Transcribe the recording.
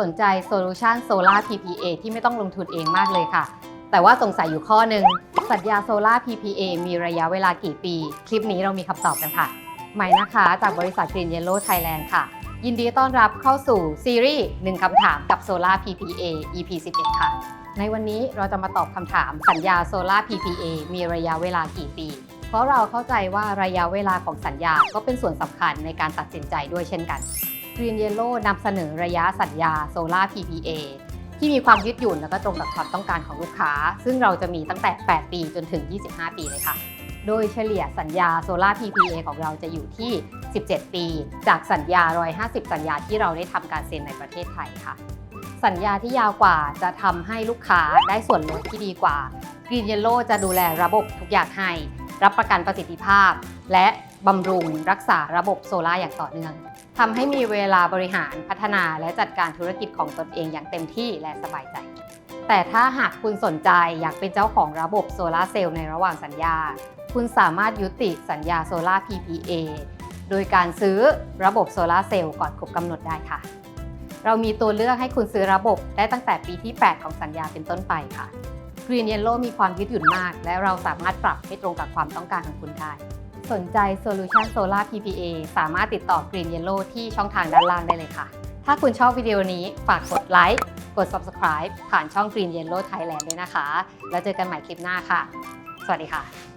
สนใจโซลูชันโซลา PPA ที่ไม่ต้องลงทุนเองมากเลยค่ะ แต่ว่าสงสัยอยู่ข้อหนึ่งสัญญาโซลา PPA มีระยะเวลากี่ปี คลิปนี้เรามีคำตอบกันค่ะใหม่นะคะจากบริษัท Green Yellow Thailand ค่ะ ยินดีต้อนรับเข้าสู่ซีรีส์1คำถามกับ Solar PPA EP 11ค่ะ ในวันนี้เราจะมาตอบคำถามสัญญา Solar PPA มีระยะเวลากี่ปี เพราะเราเข้าใจว่าระยะเวลาของสัญญาก็เป็นส่วนสำคัญในการตัดสินใจด้วยเช่นกัน Green Yellow นำเสนอระยะสัญญา Solar PPA ที่มีความยืดหยุ่นและก็ตรงกับความต้องการของลูกค้า ซึ่งเราจะมีตั้งแต่ 8 ปีจนถึง 25 ปีเลยค่ะ โดยเฉลี่ยสัญญา Solar PPA ของเราจะอยู่ที่ 17 ปี จากสัญญา 150 สัญญาที่เราได้ทำการเซ็นในประเทศไทยค่ะ สัญญาที่ยาวกว่าจะทำให้ลูกค้าได้ส่วนลดที่ดีกว่า Green Yellow จะดูแลระบบทุกอย่างให้ รับประกันประสิทธิภาพ และบำรุงรักษาระบบโซลาอย่างต่อเนื่อง ทำให้มีเวลาบริหารพัฒนาและจัดการธุรกิจของตนเองอย่างเต็มที่และสบายใจ แต่ถ้าหากคุณสนใจอยากเป็นเจ้าของระบบโซลาร์เซลล์ในระหว่างสัญญา คุณสามารถยุติสัญญาโซลา PPA โดยการซื้อระบบโซลาร์เซลล์ก่อนครบกำหนดได้ค่ะ เรามีตัวเลือกให้คุณซื้อระบบได้ตั้งแต่ปีที่ 8 ของสัญญาเป็นต้นไปค่ะ Green Yellow มีความยืดหยุ่นมาก และเราสามารถปรับให้ตรงกับความต้องการของคุณได้ สนใจโซลูชันโซลา PPA สามารถติดต่อ Green Yellow ที่ช่องทางด้านล่างได้เลยค่ะ ถ้าคุณชอบวิดีโอนี้ฝากกดไลค์ กด Subscribe ผ่านช่อง Green Yellow Thailand ด้วยนะคะ แล้วเจอกันใหม่คลิปหน้าค่ะ สวัสดีค่ะ